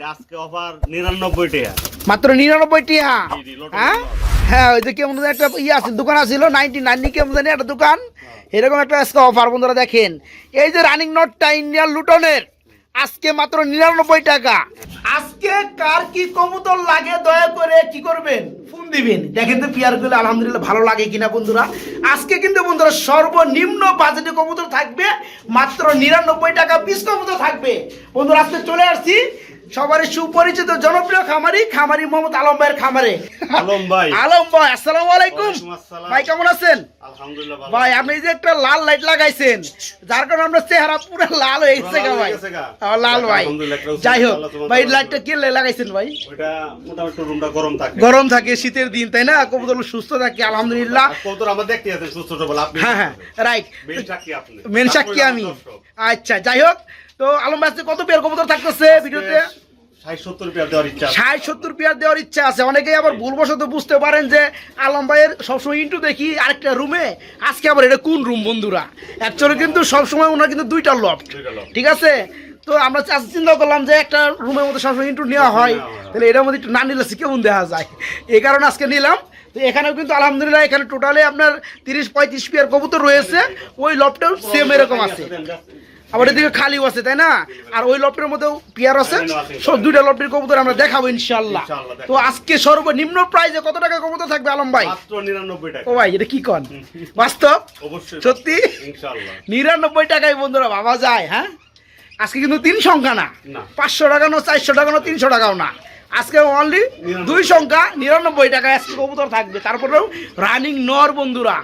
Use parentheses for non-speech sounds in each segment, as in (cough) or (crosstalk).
এটা আজকে অফার নিরানব্বই টাকা মাত্র নিরানব্বই টিহা জি, জি, লোটন হ্যাঁ? হ্যাঁ ওই যে কেমন একটা ইয়ে আছে দোকান আছিল নাইনটি নাইন কেমন জানি একটা দোকান। এরকম একটা আজকে অফার বন্ধুরা দেখেন। এই যে রানিং নোটটা ইন্ডিয়ান লুটনের আজকে মাত্র নিরানব্বই টাকা। আজকে কার কি কবুতর লাগে দয়া করে কি করবেন? ফোন দিবেন। দেখেন তো পিয়ারগুলো আলহামদুলিল্লাহ ভালো লাগে কিনা বন্ধুরা। আজকে কিন্তু বন্ধুরা সর্বনিম্ন বাজেটে কবুতর থাকবে মাত্র নিরানব্বই টাকা পিস কবুতর থাকবে। বন্ধুরা আজকে চলে আসছি। সবারই সুপরিচিত জনপ্রিয় খামারি খামারি মোহাম্মদ আলম ভাইয়ের খামারে। আলম ভাই। (laughs) আলম ভাই আসসালামু আলাইকুম। ভাই কেমন আছেন? আলহামদুলিল্লাহ ভাই আপনি যে একটা লাল লাইট লাগাইছেন যার কারণে আমরা চেহারা পুরো লাল হয়ে গেছে গা। ভাই লাল ভাই। যাই হোক ভাই লাইটটা কি লাগাইছেন ভাই? ওইটা মোটামুটি রুমটা গরম থাকে। গরম থাকে শীতের দিন তাই না? কবুতর সুস্থ থাকে আলহামদুলিল্লাহ। কবুতর আমার দেখতে আছে সুস্থ সবল। আপনি হ্যাঁ হ্যাঁ রাইট মেন সাক্ষী আপনি। মেন সাক্ষী আমি। আচ্ছা যাই হোক তো আলম ভাই কত পেয়ার কবুতর থাকতেছে ভিডিওতে? ষাট সত্তর পেয়ার দেওয়ার ইচ্ছা আছে। অনেকেই আবার ভুলবশত বুঝতে পারেন যে আলম ভাইয়ের সবসময় ইন্টু দেখি আরেকটা রুমে আজকে আবার এটা কোন রুম বন্ধুরা? অ্যাকচুয়ালি কিন্তু সবসময় ওনার কিন্তু দুইটা লফট ঠিক আছে? তো আমরা চিন্তা করলাম যে একটা রুমের মধ্যে সবসময় ইন্টু নেওয়া হয়। তাহলে এটার মধ্যে একটু না নিলে কেমন দেখা যায়? এই কারণে আজকে নিলাম। তো এখানেও কিন্তু আলহামদুলিল্লাহ এখানে টোটালি আপনার তিরিশ পঁয়ত্রিশ পেয়ার কবুতর রয়েছে। ওই লফটেও সেম এরকম আছে। আবার এদিকে খালিও আছে তাই না? আর ওই লটের মধ্যেও পেয়ার আছে। সব দুইটা লটের কবুতর আমরা দেখাবো ইনশাল্লাহ তো আজকে সর্বনিম্ন প্রাইজে কত টাকা কবুতর থাকবে আলম ভাই? ও ভাই এটা কি কন? বাস্তব? অবশ্যই সত্যি? নিরানব্বই টাকায় বন্ধুরা ভাবা যায় হ্যাঁ? আজকে কিন্তু তিন সংখ্যা না। না। পাঁচশো টাকা না চারশো টাকা না তিনশো টাকাও না। আজকে অনলি দুই সংখ্যা নিরানব্বই টাকায় আজকে কবুতর থাকবে। তারপরেও রানিং নর বন্ধুরা।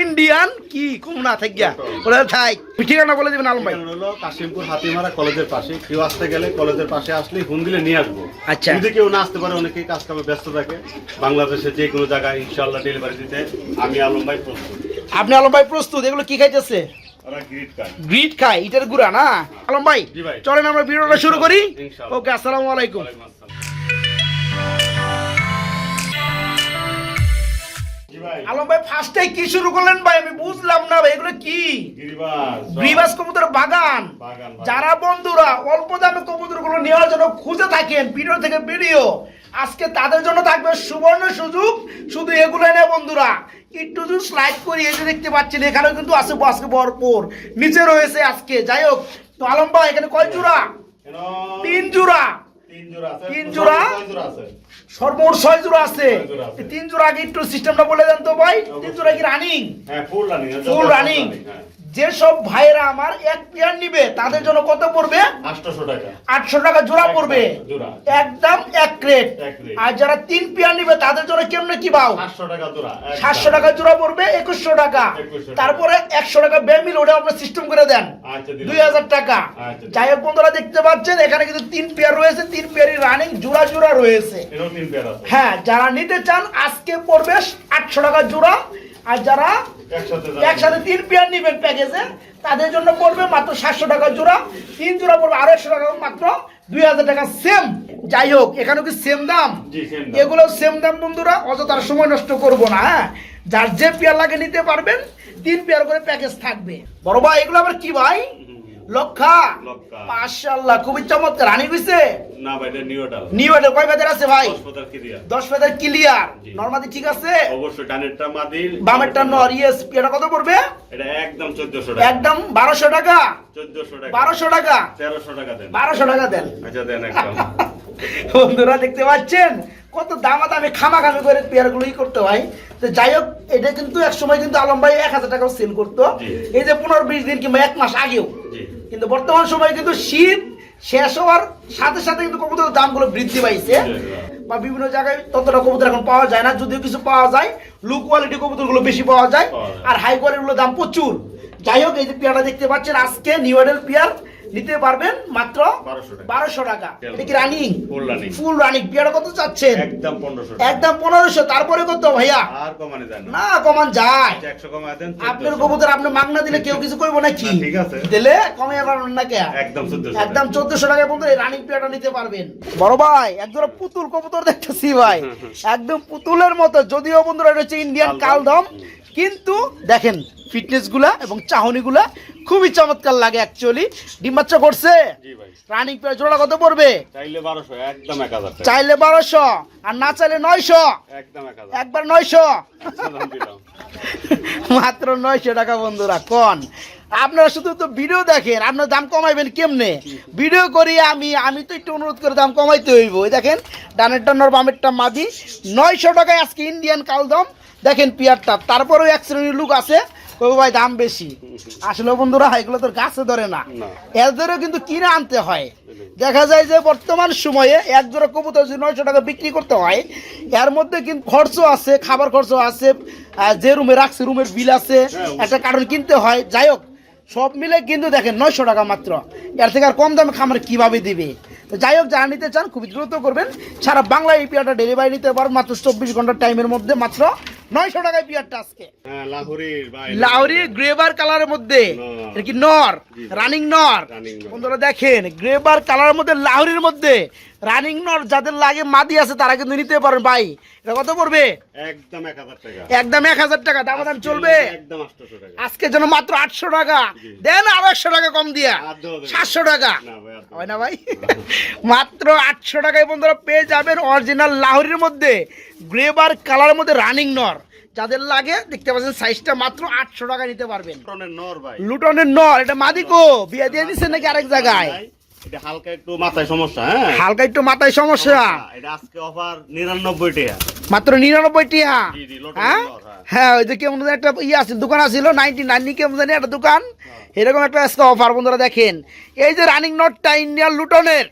ইন্ডিয়ান কি কম না থাকিয়া ওরা থাক। ঠিকানা বলে দিবেন আলম ভাই। হলো কাশিমপুর হাতিমারা কলেজের পাশে। কেউ আসতে গেলে কলেজের পাশে আসলে ফোন দিলে নিয়ে আসব। আচ্ছা। যদি কেউ না আসতে পারে অনেকেই কাজ কামে ব্যস্ত থাকে। বাংলাদেশে যে কোনো জায়গায় ইনশাল্লাহ ডেলিভারি দিতে আমি আলম ভাই প্রস্তুত। আপনি আলম ভাই প্রস্তুত? এগুলো কি খাইতেছে? গ্রিট খাই ইটার গুড়া না? আলম ভাই চলেন আমরা ভিডিওটা শুরু করি। ওকে আসসালামু আলাইকুম। আলম ভাই ফার্স্টে কি শুরু করলেন ভাই? আমি বুঝলাম না ভাই এগুলো কি? গিরিবাস কবুতর বাগান। যারা বন্ধুরা অল্প দামে কবুতরগুলো নেওয়ার জন্য খুঁজে থাকেন ভিডিও থেকে ভিডিও আজকে তাদের জন্য থাকবে সুবর্ণ সুযোগ। শুধু এগুলো নেই বন্ধুরা একটু যদি স্লাইড করি এই যে দেখতে পাচ্ছেন এখানেও কিন্তু আছে আজকে ভরপুর। নিচে রয়েছে আজকে। যাই হোক তো আলম ভাই এখানে কয় জোড়া? তিন জোড়া। তিন জোড়া আছে? ছয় জোড়া আছে। সর্বমোট ছয় জোড়া আছে। তিন জোড়া আগে একটু সিস্টেমটা বলে দেন তো ভাই। তিন জোড়া কি রানিং হ্যাঁ রানিং ফুল রানিং যেসব ভাইয়েরা আমার এক পেয়ার নিবে তাদের জন্য কত পড়বে? আটশোশো টাকা। আটশো টাকা জোড়া পড়বে। একদম এক রেট এক rate। আর যারা তিন পেয়ার নিবে তাদের জন্য কেমনে কি বাও সাতশো টাকা জোড়া পড়বে একুশশো টাকা। তারপরে একশো টাকা বেমিল ওটা আপনার সিস্টেম করে দেন। আচ্ছা, দুই হাজার টাকা। আচ্ছা, যাই হোক বন্ধুরা দেখতে পাচ্ছেন এখানে কিন্তু তিন পেয়ার রয়েছে তিন পেয়ারই রানিং জোড়া জোড়া রয়েছে। হ্যাঁ যারা নিতে চান আজকে পড়বে আটশো টাকা জোড়া। আর যারা একসাথে তিন পেয়ার নিবেন প্যাকেজে তাদের জন্য পড়বে মাত্র সাতশো টাকা জোড়া। তিন জোড়া পড়বে আরও একশো টাকা মাত্র দুই হাজার টাকা সেম যাই হোক এখানে কি সেম দাম? এগুলো সেম দাম বন্ধুরা অত তার সময় নষ্ট করব না হ্যাঁ? যার যে পেয়ার লাগে নিতে পারবেন তিন পেয়ার করে প্যাকেজ থাকবে। বড় ভাই এগুলো আবার কি ভাই? লক্ষা। মাশাআল্লাহ খুবই চমৎকার। রানি হইছে? না ভাই এটা নিউটাল নিউ এটা কয় আছে ভাই? হাসপাতাল কি দিয়া দশ বেদের ক্লিয়ার জি। নর্মাদি ঠিক আছে? অবশ্যই ডানেরটা মাদির বামেরটা নর। ইয়েস এটা কত পড়বে? এটা একদম চোদ্দশো টাকা। একদম বারোশো টাকা। চোদ্দশো টাকা। বারোশো টাকা। তেরোশো টাকা দেন। বারোশো টাকা দেন। আচ্ছা দেন (laughs) একদম। বন্ধুরা দেখতে পাচ্ছেন? কত দামা দামে খামাখামি করে পেয়ারগুলোই করতে হয়। তো যাই হোক এটা কিন্তু এক সময় কিন্তু আলম ভাই এক হাজার টাকাও সেল করতো। এই যে পনেরো বিশ দিন কিংবা এক মাস আগেও। কিন্তু বর্তমান সময়ে কিন্তু শীত শেষ হওয়ার সাথে সাথে কিন্তু কবুতরের দামগুলো বৃদ্ধি পাইছে। বা বিভিন্ন জায়গায় ততটা কবুতর এখন পাওয়া যায় না যদিও কিছু পাওয়া যায়। লো কোয়ালিটি কবুতরগুলো বেশি পাওয়া যায়। আর হাই কোয়ালিটিগুলোর দাম প্রচুর। যাই হোক এই যে পেয়ারটা দেখতে পাচ্ছেন আজকে নিউ এডেল পেয়ার নিতে পারবেন মাত্র বারোশো টাকা। এটা কি রানিং ফুল রানিং পেয়ারটা কত চাচ্ছেন? একদম পনেরোশো একদম পনেরোশো। তারপরে কত ভাইয়া? না। কমান যায়। আচ্ছা, আপনার কবুতর আপনি মাগনা দিলে কেউ কিছু করব নাকি। দিলে কমে পারবেন না কে? একদম চোদ্দশো টাকা। পর্যন্ত এই রানিং পেয়ারটা নিতে পারবেন। বড় ভাই একজোড়া পুতুল কবুতর দেখতেছি ভাই। একদম পুতুলের মতো। যদিও বন্ধুরা এটা হচ্ছে ইন্ডিয়ান কালদম। কিন্তু দেখেন ফিটনেসগুলা এবং চাহনি গুলা খুবই চমৎকার লাগে অ্যাকচুয়ালি ডিম বাচ্চা করছে? রানিং পেয়ার জোড়া কত পড়বে? চাইলে বারোশো একদম এক হাজার চাইলে বারোশো আর না চাইলে নয়শো। একদম একবার নয়শো। মাত্র নয়শো টাকা বন্ধুরা কন? আপনারা শুধু তো ভিডিও দেখেন আপনার দাম কমাইবেন কেমনে? ভিডিও করি আমি আমি তো একটু অনুরোধ করে দাম কমাইতে হইব। ওই দেখেন ডানেরটা নর বামেরটা মাদি। নয়শো টাকায় আজকে ইন্ডিয়ান কালদম। দেখেন পিয়ারটা তারপরেও এক শ্রেণির লোক আছে। কবি ভাই দাম বেশি। আসলে বন্ধুরা এগুলো তোর গাছে ধরে না। এদেরও কিন্তু কিনে আনতে হয়। দেখা যায় যে বর্তমান সময়ে এক জোড়া কবুতর যদি নয়শো টাকা বিক্রি করতে হয় এর মধ্যে কিন্তু খরচ আছে খাবার খরচ আছে যে রুমে রাখছে রুমের বিল আছে একটা কারণ কিনতে হয়। যাই হোক সব মিলে কিন্তু দেখেন নয়শো টাকা মাত্র। এর থেকে আর কম দামে খামার কীভাবে দিবে? তো যাই হোক যারা নিতে চান খুবই দ্রুত করবেন। সারা বাংলা এই পিয়ারটা ডেলিভারি নিতে পারবেন মাত্র চব্বিশ ঘণ্টার টাইমের মধ্যে মাত্র নয়শো টাকায় বিয়ারটা আজকে। লাহরি লাহোরির ভাই লাউরি গ্রেভার কালারের মধ্যে নর। এটা কি নর? রানিং নর। বন্ধুরা দেখেন গ্রেবার কালারের মধ্যে লাউরির মধ্যে রানিং নর যাদের লাগে মাদি আছে তারা কিন্তু নিতে পারেন ভাই। এটা কত পড়বে? একদম এক হাজার টাকা। একদম এক হাজার টাকা দাম দাম চলবে। একদম আটশোশো টাকা। আজকে যেন মাত্র আটশো টাকা। দেন আরও একশো টাকা কম দিয়া। সাতশো টাকা। না ভাই হয় না ভাই? মাত্র আটশো টাকায় বন্ধুরা পেয়ে যাবেন অরিজিনাল লাহোরির মধ্যে গ্রেবার কালারের মধ্যে রানিং নর যাদের লাগে দেখতে পাচ্ছেন সাইজটা মাত্র আটশো টাকা নিতে পারবেন। পুরনের নর ভাই। লুটনের নর এটা মাদিকো বিয়ে দিয়ে দিচ্ছে নাকি আরেক জায়গায়? এটা হালকা একটু মাথায় সমস্যা হ্যাঁ? হালকা একটু মাথায় সমস্যা। এটা আজকে অফার নিরানব্বই টাকা মাত্র হ্যাঁ? হ্যাঁ। হ্যাঁ ওই যে কেমন একটা ইয়ে আছে দোকান আছিল নাইনটি নাইন কেমন জানি একটা দোকান। এরকম একটা আজকে অফার বন্ধুরা দেখেন। এই যে রানিং নটটা ইন্ডিয়ান লুটনের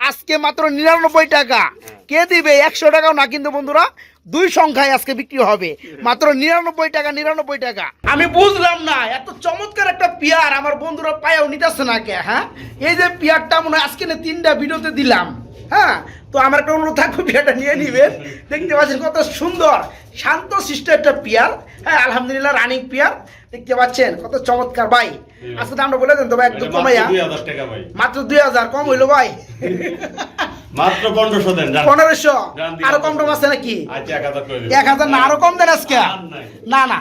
আজকে মাত্র নিরানব্বই টাকা। কে দিবে? একশো টাকাও না কিন্তু বন্ধুরা। দুই সংখ্যায় আজকে বিক্রি হবে। মাত্র নিরানব্বই টাকা নিরানব্বই টাকা। আমি বুঝলাম না এত চমৎকার একটা পিয়ার আমার বন্ধুরা পায়েও নিতেছে না কে হ্যাঁ? এই যে পিয়ারটা মনে আজকে না তিনটা ভিডিওতে দিলাম হ্যাঁ? তো আমার একটা অনুরোধ থাকবে পিয়ারটা নিয়ে নিবেন। দেখতে পাচ্ছেন কত সুন্দর শান্ত শিষ্ট একটা পিয়ার হ্যাঁ আলহামদুলিল্লাহ রানিং পিয়ার। দেখতে পাচ্ছেন কত চমৎকার ভাই। আজকে দামটা বলে দেন তো ভাই একদম কমাইয়া। মাত্র দুই হাজার কম হইল ভাই। মাত্র দেন। আরও কম আছে নাকি? আচ্ছা করে না আরও কম দেন আজকে। না না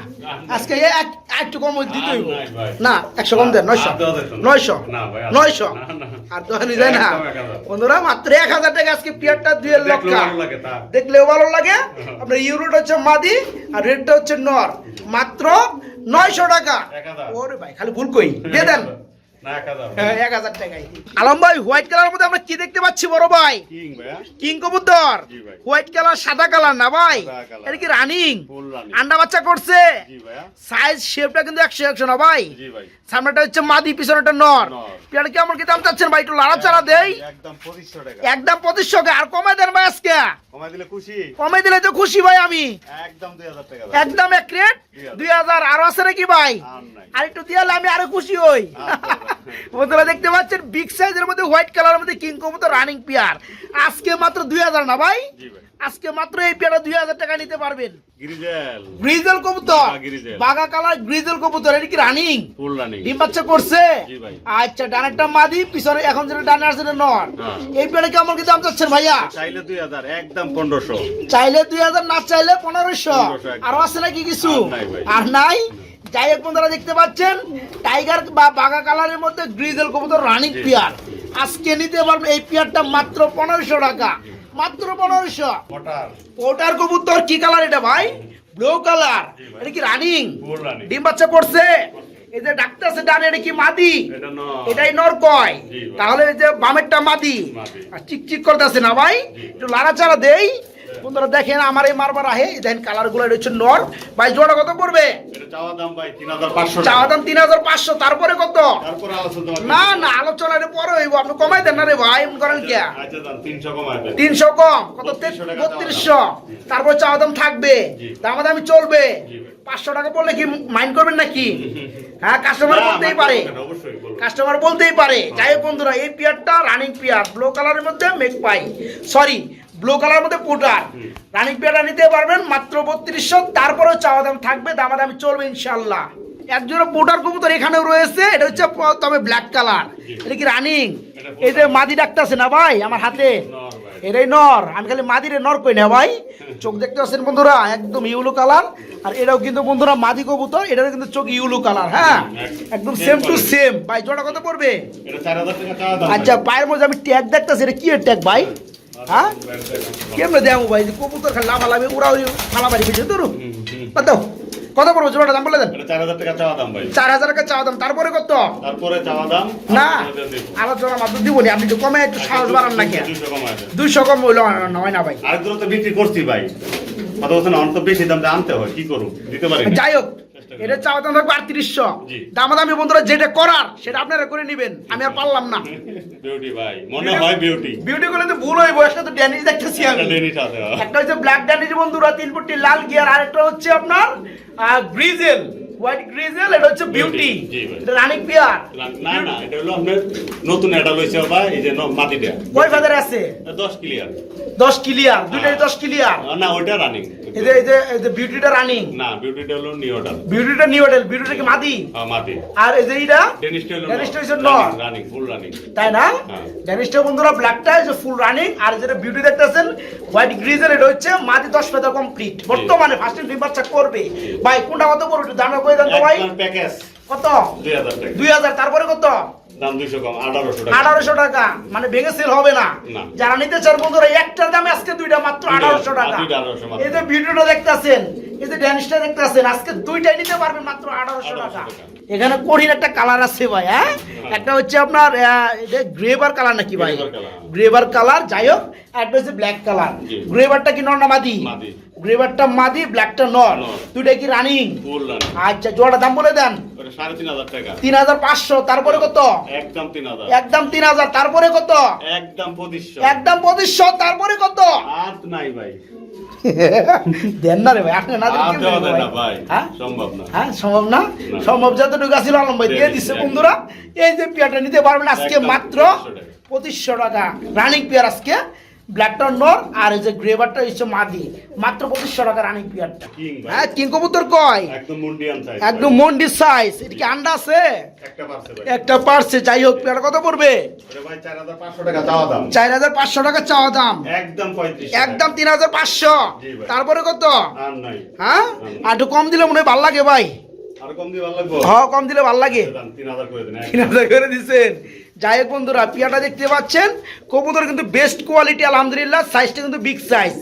আজকে এক একটু কম দিতে হইব। না একশো কম দেন না। ভাই। আর দোকানি যায়। বন্ধুরা মাত্র এক হাজার টাকা আজকে পিয়ারটা দুই দেখলেও লক্ষ ভালো লাগে দেখলেও ভালো লাগে। আপনার ইউরোটা হচ্ছে মাদি আর রেডটা হচ্ছে নর। মাত্র নয়শো টাকা। ওরে ভাই খালি ভুল কই। দিয়ে দেন। হ্যাঁ, এক হাজার টাকাই। আলম ভাই হোয়াইট কালার মধ্যে আমরা কি দেখতে পাচ্ছি বড় ভাই? কিং ভাইয়া? কবুতর। হোয়াইট কালার সাদা কালার না ভাই? এটা কি রানিং আন্ডা বাচ্চা করছে। সাইজ শেপটা কিন্তু একশো একশো না ভাই? জি ভাই। সামনেটা হচ্ছে মাদি পিছনেটা নর। নর। পেয়ার কেমন কি দাম চাচ্ছেন ভাই একটু লাড়া চাড়া দেই? একদম পঁচিশশো টাকা। আর কমাই দেন ভাই আজকে। দিলে খুশি? কমাই দিলে তো খুশি ভাই আমি। একদম এক রেট দুই হাজার। আরও আছে নাকি ভাই? আর একটু দিয়ালে আমি আরও খুশি হই। (laughs) বন্ধুরা দেখতে পাচ্ছেন বিগ সাইজের মধ্যে হোয়াইট কালারের মধ্যে কিং কবুতর রানিং পিয়ার আজকে মাত্র দুই হাজার না ভাই? আজকে মাত্র এই পেয়ারটা দুই হাজার টাকা নিতে পারবেন। গ্রিজেল কবুতর বাঘা বাগা কালার গ্রিজেল কবুতর এটা কি রানিং ডিম বাচ্চা করছে। আচ্ছা ডানেরটা মাদি পিছনে এখন যেটা ডানে এটা নর। হ্যাঁ। এই পেয়ারে কেমন কি দাম চাচ্ছেন ভাইয়া? চাইলে দুই হাজার একদম পনেরোশো। চাইলে দুই হাজার না চাইলে পনেরোশো। আরও আছে নাকি কিছু। আর নাই? যাই হোক বন্ধুরা দেখতে পাচ্ছেন? টাইগার বা বাগা কালারের মধ্যে গ্রিজেল কবুতর রানিং। পিয়ার আজকে নিতে পারবেন এই পিয়ারটা মাত্র পনেরোশো টাকা। মাত্র পনেরোশো। ওটার কবুতর কি কালার এটা ভাই? ব্লু কালার এটা কি রানিং ডিম বাচ্চা করছে? এই যে ডাক্তার আছে ডানে এটা কি মাদি? এটাই নর কয়? তাহলে এই যে বামেরটা মাদি। আর চিকচিক করতেছে না ভাই। একটু লাড়াচাড়া দেই। বন্ধুরা দেখেন আমার এই মারবার আহে দেখেন কালারগুলো হচ্ছে নর। ভাই জোড়া কত পড়বে? চাওয়া দাম তিন হাজার পাঁচশো তারপরে কত। না না আলোচনা পরে হইব আপনি কমাই দেন না রে ভাই এমন করেন কে? আচ্ছা দাম তিনশো কম কত? বত্রিশশো তারপর চাওয়া দাম থাকবে। দামা দামি চলবে। পাঁচশো টাকা বললে কি মাইন্ড করবেন নাকি? হ্যাঁ কাস্টমার বলতেই পারে। কাস্টমার বলতেই পারে। যাই হোক বন্ধুরা এই পিয়ারটা রানিং পিয়ার ব্লু কালারের মধ্যে মেক পাই। সরি ব্লু কালার মধ্যে পুটার রানিং পিয়ারটা নিতে পারবেন মাত্র বত্রিশশো তারপরেও চাওয়া দাম থাকবে দামা দামি চলবে ইনশাল্লাহ একজোড়া পুটার কবুতর এখানেও রয়েছে এটা হচ্ছে তবে ব্ল্যাক কালার এটা কি রানিং এই যে মাদি ডাকতেছে না ভাই আমার হাতে? এটাই নর। আমি খালি মাদিরে নর কই না ভাই? (laughs) চোখ দেখতে পাচ্ছেন বন্ধুরা একদম ইউলো কালার আর এটাও কিন্তু বন্ধুরা মাদি কবুতর এটারও কিন্তু চোখ ইউলো কালার হ্যাঁ? একদম সেম টু সেম ভাই জোড়া কত পড়বে? আচ্ছা পায়ের মধ্যে আমি ট্যাগ দেখতেছি এটা কি ট্যাগ ভাই? হ্যাঁ? কেমনে দেবো ভাই? কবুতর খালি লাফালাফি উড়াও ফালাবাড়ি বুঝে তোর কত কত পড়ব? জোড়াটা দাম বলে দেন। চার হাজার টাকা চাওয়া দাম ভাই। চার হাজার টাকা চাওয়া দাম। তারপরে কত? তারপরে চাওয়া দাম না। আলোচনা মাত্র দিব নি আপনি তো কমে একটু সাহস বাড়ান নাকি দুইশো কম হইল নয় না ভাই। আরেকগুলো তো বিক্রি করছি ভাই। অন্ত বেশি দাম আনতে হয়। কি করুন দিতে পারি যাই হোক এটা চাওয়া দাম থাকবে আটত্রিশশো। দামাদামি বন্ধুরা যেটা করার সেটা আপনারা করে নিবেন। আমি আর পারলাম না। বিউটি ভাই মনে হয় বিউটি বিউটি গুলো তো ভুল হইব একটা তো ড্যানিশ দেখতেছি আমি। একটা হচ্ছে ব্ল্যাক ড্যানিশ বন্ধুরা তিন ফুটটি লাল গিয়ার আর একটা হচ্ছে আপনার গ্রিজেল হোয়াইট গ্রিজেল এটা হচ্ছে বিউটি এটা রানিং পিয়ার না না এটা হলো আপনার নতুন এটা লইছে ভাই এই যে মাটিটা। কয় ফাদারে আছে? দশ ক্লিয়ার দশ ক্লিয়ার দুইটাই দশ ক্লিয়ার না ওইটা রানিং এই যে এই যে এই যে বিউটিটা রানিং না বিউটিটা হলো নিউটা বিউটিটা নিউ বিউটিটা কি মাদি? মাটি আর এই যে এইটা? ডেনিসটা হলো ডেনিশটা হচ্ছে নর। রানিং ফুল রানিং তাই না? হ্যাঁ। বন্ধুরা ব্ল্যাকটা যে ফুল রানিং আর যেটা বিউটি দেখতেছেন হোয়াইট গ্রিজের এটা হচ্ছে মাদি দশ ফেদা কমপ্লিট বর্তমানে ফার্স্ট ডিম বাচ্চা করবে। ভাই কোনটা কত দামটা করে ভাই। প্যাকেজ কত? দুই হাজার টাকা। দুই হাজার তারপরে কত? দাম কম টাকা। মানে ভেঙে সেল হবে না। যারা নিতে চান বন্ধুরা একটার দামে আজকে দুইটা মাত্র দুইটা, আঠারোশো টাকা। দুইটা 1800 মাত্র। এই যে ভিডিওটা দেখতেছেন এই যে দেখতেছেন আজকে দুইটাই নিতে পারবেন মাত্র আঠারোশো 1800 টাকা। এখানে কঠিন একটা কালার আছে ভাই হ্যাঁ? একটা হচ্ছে আপনার গ্রেভার কালার নাকি ভাই? গ্রেভার কালার যাই হোক একটা হচ্ছে ব্ল্যাক কালার গ্রেভারটা কি নর মাদি? মাদি। গ্রেভারটা মাদি ব্ল্যাকটা নর। দুইটা কি রানিং আচ্ছা জোড়া দাম বলে দেন। তিন হাজার পাঁচশো তারপরে কত? একদম তিন হাজার। একদম তিন হাজার তারপরে কত? একদম পঁচিশশো। একদম পঁচিশশো তারপরে কত? নাই ভাই। (laughs) দেন না রে ভাই আপনি না হ্যাঁ? সম্ভব না। হ্যাঁ সম্ভব না। সম্ভব যতটুকু আছিল আলম ভাই দিয়ে দিচ্ছে, বন্ধুরা। এই যে পেয়ারটা নিতে পারবেন আজকে মাত্র পঁচিশশো টাকা। রানিং পেয়ার আজকে। ব্ল্যাকটা নর আর এই যে গ্রেভারটা হচ্ছে মাদি। মাত্র পঁচিশশো টাকা রানিং পেয়ারটা হ্যাঁ কিং কবুতর কয়? একদম মুন্ডিয়ান সাইজ একদম মন্ডির সাইজ এটা কি আন্ডা আছে? একটা পারছে একটা পারছে যাই হোক পেয়ার কত পড়বে? চার হাজার পাঁচশো টাকা চাওয়া দাম। একদম তিন হাজার পাঁচশো। জি ভাই। তারপরে কত? আর নাই। হ্যাঁ? আর একটু কম দিলে মনে হয় ভালো লাগে ভাই। আর কম দিয়ে ভালো লাগবো? হ্যাঁ কম দিলে ভালো লাগে। দাম তিন হাজার করে দিন। তিন হাজার করে দিচ্ছেন যাই হোক বন্ধুরা পিয়াটা দেখতে পাচ্ছেন? কবুতর কিন্তু বেস্ট কোয়ালিটি আলহামদুলিল্লাহ সাইজটা কিন্তু বিগ সাইজ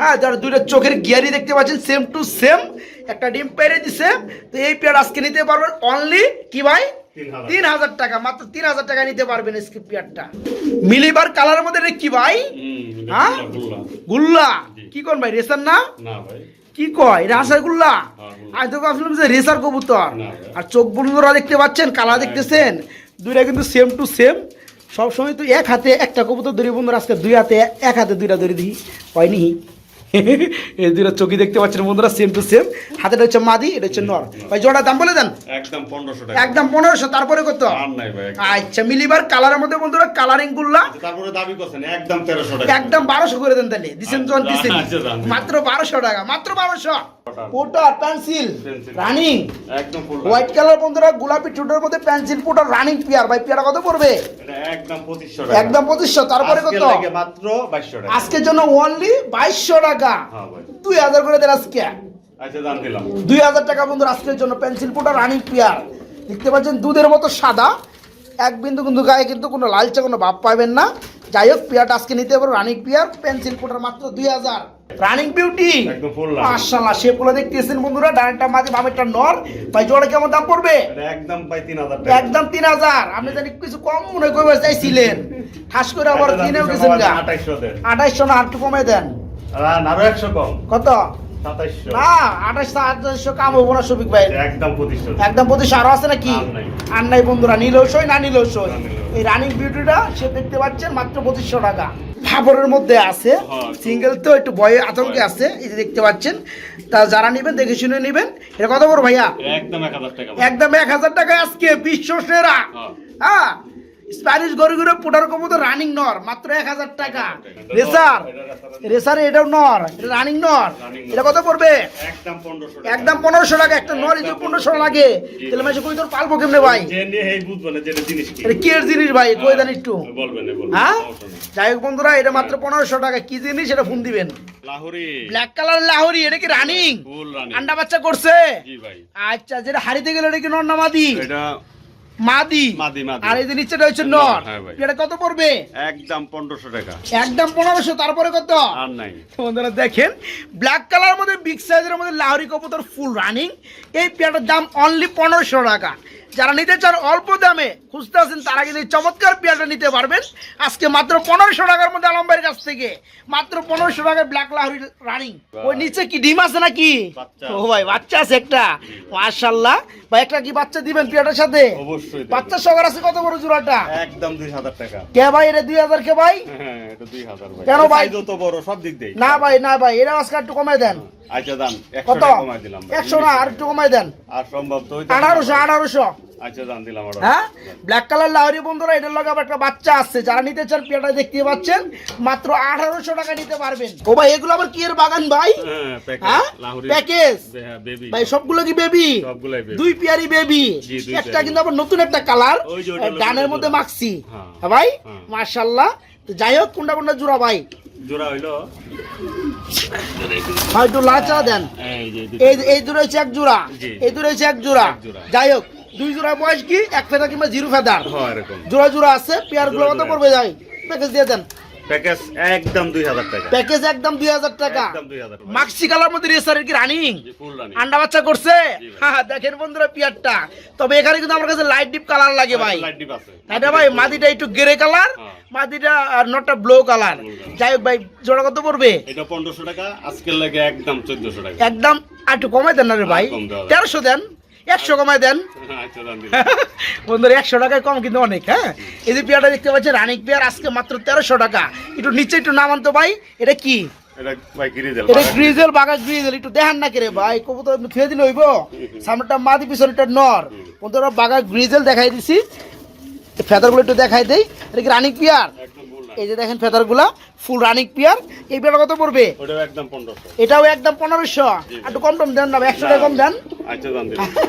হ্যাঁ যারা দুইটা চোখের গিয়ারি দেখতে পাচ্ছেন সেম টু সেম একটা ডিম পেরে দিছে। তো এই পেয়ার আজকে নিতে পারবেন অনলি কি ভাই? তিন হাজার। টাকা মাত্র তিন হাজার টাকা নিতে পারবেন পেয়ারটা। মিলিবার কালারের মধ্যে কি ভাই? হ্যাঁ? গুল্লা। কি কোন ভাই রেসার না? কি কয় রাসার গুল্লা? হ্যাঁ, আমি তো ভাবছিলাম যে রেসার কবুতর। আর চোখ বন্ধুরা দেখতে পাচ্ছেন কালা দেখতেছেন? দুইটা কিন্তু সেম টু সেম সব সময় তো এক হাতে একটা কবুতর ধরি বন্ধুরা আজকে দুই হাতে এক হাতে দুইটা ধরে দিই। হয়নি এই দুইটা চোখই দেখতে পাচ্ছেন বন্ধুরা সেম টু সেম হাতেটা হচ্ছে মাদি এটা হচ্ছে নর। ভাই জোড়া দাম বলে দেন। একদম পনেরোশো টাকা। একদম পনেরোশো তারপরে কত। আচ্ছা মিলিবার কালারের মধ্যে বন্ধুরা কালারিং গুল্লা। তারপরে দাবি করছেন একদম তেরোশো টাকা। একদম বারোশো করে দেন তাহলে। দিচ্ছেন জন দিচ্ছেন। মাত্র বারোশো টাকা মাত্র বারোশো. Potter pencil. রানিং। একদম ফুল হোয়াইট কালার বন্ধুরা গোলাপি চুটের মধ্যে পেন্সিল পোটার রানিং পিয়ার। ভাই পিয়ারা কত পড়বে? একদম পঁচিশশো টাকা। একদম পঁচিশশো তারপরে কত? মাত্র বাইশশো টাকা। আজকের জন্য অনলি বাইশশো টাকা। হ্যাঁ ভাই। দুই হাজার করে দেন আজকে। আচ্ছা দাম দিলাম। দুই হাজার টাকা বন্ধুরা আজকের জন্য পেন্সিল পোটার রানিং পিয়ার। দেখতে পাচ্ছেন দুধের মতো সাদা। এক বিন্দু কিন্তু গায়ে কিন্তু কোনো লালচে কোনো ভাব পাবেন না। যাই হোক পিয়ারটা আজকে নিতে পারো। রানিং পিয়ার পেন্সিল পোটার মাত্র দুই হাজার। Running beauty. মাশাআল্লাহ শেপগুলো দেখতেছেন বন্ধুরা। ডানটা মাঝে বামেরটা নর। ভাই জোড়া কেমন দাম পড়বে? একদম তিন হাজার একদম তিন হাজার। আপনি জানি কিছু কম মনে চাইছিলেন। ঠাস করে আবার একটা কিনেও গেছেন দেন। না কমে দেন। আর আরও একশো কম। কত? সাতাইশশো না আঠাইশশো আঠাইশশো কাম হব না শফিক ভাই। একদম পঁচিশশো একদম পঁচিশশো আরও আছে নাকি? আর নাই। বন্ধুরা নিলেও সই না নিলেও সই। এই রানিং বিউটিটা সে দেখতে পাচ্ছেন মাত্র পঁচিশশো টাকা। মধ্যে আছে হ্যাঁ। সিঙ্গেল তো একটু ভয়ে আতঙ্কে আছে এই যে দেখতে পাচ্ছেন। তা যারা নেবেন দেখে শুনে নেবেন। এটা কত বড় ভাইয়া? একদম এক হাজার টাকা। একদম এক হাজার টাকা আজকে বিশ্ব সেরা। হ্যাঁ। হ্যাঁ স্প্যানিশ গরুগুলো পুটার কবুতর রানিং নর মাত্র এক হাজার টাকা। রেসার রেসার এটাও নর এটা রানিং নর। এটা কত পড়বে? একদম পনেরোশো টাকা। একটা নর এই পনেরোশো লাগে। তাহলে কই তোর পালবো কেমনে ভাই? এটা কি। এর জিনিস ভাই? কই দেন একটু। বলবেন হ্যাঁ? যাই হোক বন্ধুরা এটা মাত্র পনেরোশো টাকা। কি জিনিস? এটা ফোন দিবেন। ব্ল্যাক কালার লাহোরি এটা কি রানিং আন্ডা বাচ্চা করছে? আচ্ছা যেটা হারিতে গেলে এটা কি নর না মাদি? এটা মাদি। মাদি, মাদি। আর এই যে নিচেটা হচ্ছে নর। হ্যাঁ এটা কত পড়বে? একদম পনেরোশো টাকা। একদম পনেরোশো তারপরে কত? আর নাই। বন্ধুরা দেখেন ব্ল্যাক কালার মধ্যে বিগ সাইজের মধ্যে লাহরি কবুতর ফুল রানিং এই পেয়ারটার দাম অনলি পনেরোশো টাকা। যারা নিতে চান অল্প দামে খুঁজতে আছেন তারা কিন্তু চমৎকার পেয়ারটা নিতে পারবেন। আজকে মাত্র পনেরোশো টাকার মধ্যে আলম্বের কাছ থেকে। মাত্র পনেরোশো টাকায় ব্ল্যাক লাহরি রানিং ওই নিচে কি ডিম আছে নাকি? ও ভাই বাচ্চা আছে একটা। মাশাল্লাহ ভাই একটা কি বাচ্চা দিবেন পেয়ারটার সাথে? অবশ্যই বাচ্চা সবার আছে কত বড় জোড়াটা? একদম দুই হাজার টাকা। কে ভাই এটা দুই হাজার কে ভাই? হ্যাঁ কেন ভাই? তো বড় সব দিক দিয়ে না ভাই না ভাই এটা আজকে একটু কমাই দেন। আচ্ছা দাম। কত? একশো না আর একটু কমাই দেন। আর সম্ভব তো- আঠারোশো আঠারোশো। আচ্ছা দিলাম হ্যাঁ? ব্ল্যাক কালার লাহরি বন্ধুরা এটার লগে আবার একটা বাচ্চা আসছে যারা নিতে চান পেয়াটা দেখতে পাচ্ছেন মাত্র আঠারোশো টাকা নিতে পারবেন। ও ভাই এগুলো আবার কি এর বাগান ভাই? হ্যাঁ প্যাকেজ হ্যাঁ? বেবি ভাই সবগুলো কি বেবি দুই পিয়ারি বেবি একটা কিন্তু আবার নতুন একটা কালার গানের মধ্যে মাখছি হ্যাঁ। ভাই। মার্শাল্লাহ তো যাই হোক কোনটা কোনটা জোড়া ভাই? জোড়া হইল। হয় একটু লাচা দেন। এই দূরে এক জোড়া। এই দূরে এক জোড়া। যাই হোক দুই জোড়া বয়স কি? এক ফেদা কিংবা জিরো ফেদার হ্যাঁ এরকম। জোড়া জোড়া আছে পেয়ারগুলো কত পড়বে যাই প্যাকেজ দিয়ে দেন। প্যাকেজ একদম দুই হাজার টাকা। প্যাকেজ একদম দুই হাজার টাকা। একদম। মাক্সি কালার মধ্যে রেসারের কি রানিং আন্ডা বাচ্চা করছে। হ্যাঁ দেখেন বন্ধুরা পিয়ারটা। তবে এখানে কিন্তু আমার কাছে লাইট ডিপ কালার লাগে ভাই। লাইট ডিপ আছে। এটা ভাই মাদিটা একটু গ্রে কালার হ্যাঁ। মাদিটা আর নটটা ব্লু কালার যাই হোক ভাই জোড়া কত পড়বে? এটা পনেরোশো টাকা আজকের লাগে একদম চোদ্দশো টাকা। একদম আর একটু কমাই দেন না রে ভাই। আর কম দেওয়া যাবে। তেরোশো দেন। একশো কমাই দেন। (laughs) বন্ধুরা একশো টাকায় কম কিন্তু অনেক হ্যাঁ? এই যে পেয়ারটা দেখতে পাচ্ছেন রানিক পেয়ার আজকে মাত্র তেরোশো টাকা। একটু নিচে একটু নামান তো ভাই এটা কি? এটা গ্রিজেল বাগা গ্রিজেল একটু দেখান না রে ভাই কবুতর থুয়ে দিলে হইব? (laughs) সামনেটা মাদি পিছনেটা নর। বন্ধুরা বাগা গ্রিজেল দেখাই দিছি। ফেদারগুলো একটু দেখাই দেই। এটা কি রানিক পিয়ার এই যে দেখেন ফেদারগুলা ফুল রানিক পিয়ার এই পিয়ার কত পড়বে? এটাও একদম পনেরোশো। একটু কম টম দেন না একশো টাকা কম দেন। আচ্ছা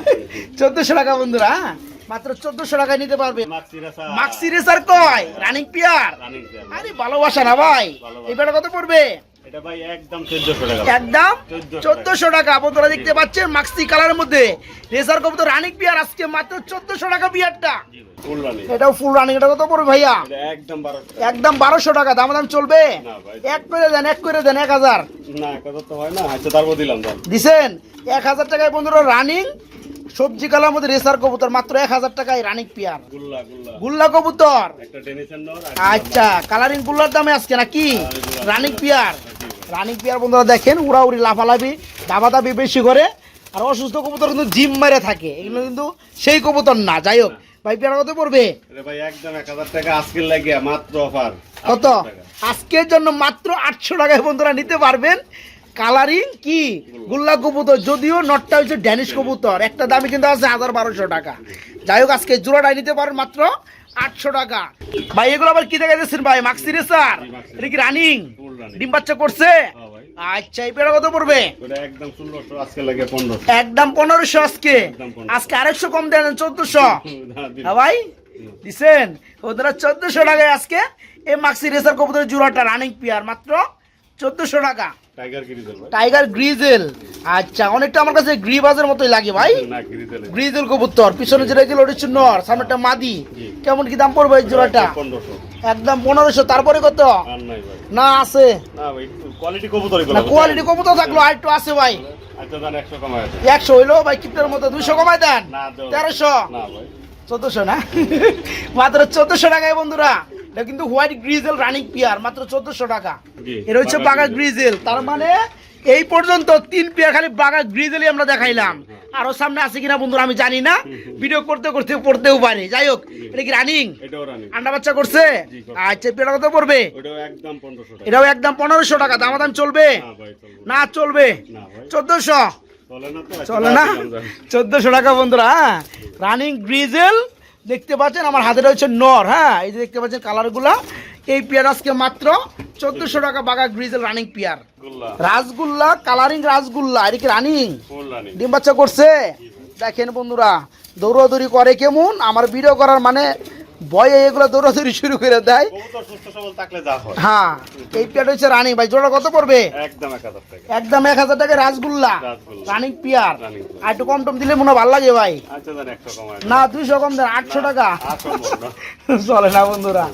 (laughs) চোদ্দশো টাকা বন্ধুরা হ্যাঁ? মাত্র চোদ্দশো টাকায় নিতে পারবে। মাক্সি রাসা রেসার কয়? রানিং পিয়ার আরে ভালোবাসা না ভাই। এই পেয়ারটা কত পড়বে? একদম চোদ্দশো টাকা। একদম 1400 চোদ্দশো টাকা বন্ধুরা দেখতে পাচ্ছেন মাক্সি কালারের মধ্যে। রেসার কবুতর রানিক পিয়ার আজকে মাত্র চোদ্দশো টাকা পিয়ারটা ফুল রানিং এটাও ফুল রানিং এটা কত পড়বে ভাইয়া? একদম বারোশো টাকা। দাম দাম চলবে? এক করে দেন এক করে দেন এক হাজার। আচ্ছা দিছেন? এক হাজার টাকায় বন্ধুরা রানিং সবজি কালার মধ্যে রেসার কবুতর মাত্র এক হাজার টাকায় রানিক পিয়ার। গুল্লা কবুতর? আচ্ছা কালারিং গুল্লার দামে আজকে নাকি? Running peer. রানিং পিয়ার বন্ধুরা দেখেন উড়াউড়ি লাফালাফি দাবা দাবি বেশি করে। আর অসুস্থ কবুতর কিন্তু জিম মেরে থাকে। এগুলো কিন্তু সেই কবুতর না। যাই হোক ভাই পিয়ার কত পড়বে? ভাই একদম এক হাজার টাকা আজকের লাগিয়া মাত্র অফার কত? আজকের জন্য মাত্র আটশো টাকায় বন্ধুরা নিতে পারবেন। কালারিং কি? গুল্লা কবুতর যদিও নটটা হচ্ছে ড্যানিশ কবুতর। একটা দামি কিন্তু আছে হাজার বারোশো টাকা। যাই হোক আজকে জোড়াটাই নিতে পারেন মাত্র আটশো টাকা। ভাই এগুলো আবার কি দেখা যাচ্ছেন ভাই? মাক্সি রেসার এটা কি রানিং ডিম বাচ্চা করছে? হ্যাঁ আচ্ছা এই কত পড়বে? একদম পনেরোশো। আজকে? আজকে আরেকশো কম দেন চোদ্দশো। (laughs) হ্যাঁ ভাই দিছেন? ওদের চোদ্দশো টাকায় আজকে এই মাক্সি রেসার কবুতরের জোড়াটা রানিং পিয়ার মাত্র চোদ্দশো টাকা। টাইগার গ্রিজেল আচ্ছা অনেকটা আমার কাছে গ্রিবাজের মতোই লাগে ভাই। গ্রিজেল কবুতর। পিছনে যেটা ছিল ওটা হচ্ছে নর সামনেটা মাদি। কেমন কি দাম পড়বে এই জোড়াটা? একদম পনেরোশো। তারপরে কত? না আছে। না কোয়ালিটি কবুতর থাকল আর একটু আছে ভাই। আচ্ছা একশো কমায় হইল ভাই কিপ্টের মতো। দুইশো কমাই দেন। তেরোশো। চোদ্দশো না? (laughs) মাত্র চোদ্দশো টাকায় বন্ধুরা। এটা কিন্তু হোয়াইট গ্রিজেল রানিং পিয়ার মাত্র চোদ্দশো টাকা। এটা হচ্ছে বাঘা বাগা গ্রিজেল। তার মানে এই পর্যন্ত তিন পেয়ার খালি বাগা গ্রিজেলই আমরা দেখাইলাম। আরও সামনে আছে কিনা বন্ধুরা আমি জানি না। ভিডিও করতে করতে পড়তেও পারে। যাই হোক এটা কি রানিং? আন্ডা বাচ্চা করছে? আচ্ছা পেয়ারা কত পড়বে? এটাও একদম পনেরোশো টাকা। দাম দাম চলবে না। চলবে? চোদ্দশো? চলে না। চোদ্দশো টাকা বন্ধুরা হ্যাঁ। রানিং গ্রিজেল দেখতে পাচ্ছেন আমার হাতে রয়েছে নর হ্যাঁ? এই যে দেখতে পাচ্ছেন কালারগুলা এই পেয়ার আজকে মাত্র চোদ্দশো টাকা বাগা গ্রিজেল রানিং পেয়ার। গুল্লা রাসগুল্লা কালারিং রাসগুল্লা এটা কি রানিং ডিম বাচ্চা করছে? দেখেন বন্ধুরা দৌড়াদৌড়ি করে কেমন? আমার ভিডিও করার মানে ভয়ে এগুলো দৌড়াদৌড়ি শুরু করে দেয়। হয়। এই পেয়ার হচ্ছে রানিং ভাই জোড়া কত পড়বে? একদম এক হাজার টাকা। রাসগুল্লা। Running peer. আর একটু কম টম দিলে মনে হয় ভালো লাগে ভাই। আচ্ছা না দুইশো কম দেন আটশো টাকা। (laughs) চলে না বন্ধুরা।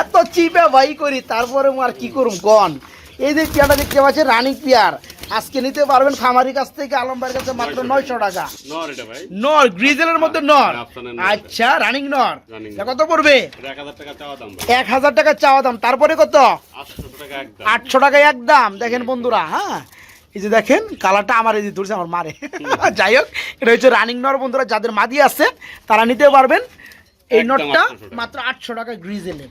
এত চিপে ভাই করি তারপরে আর কি করুম কন এই যে পেয়ারটা দেখতে পাচ্ছেন রানিং পেয়ার। আজকে নিতে পারবেন খামারি কাছ থেকে আলমবাড়ির কাছে মাত্র নয়শো টাকা। নর গ্রিজেলের মধ্যে নর। হ্যাঁ, নর। আচ্ছা রানিং নর। কত পড়বে? এক হাজার টাকা চাওয়া দাম এক দাম। তারপরে কত? আটশো টাকা টাকা একদম দেখেন বন্ধুরা হ্যাঁ। এই যে দেখেন কালারটা আমার এই যে ধরছে আমার মারে। যাই হোক এটা হচ্ছে রানিং নর বন্ধুরা যাদের মাদি আছে তারা নিতে পারবেন। এই নটটা মাত্র আটশো টাকা গ্রিজেলের।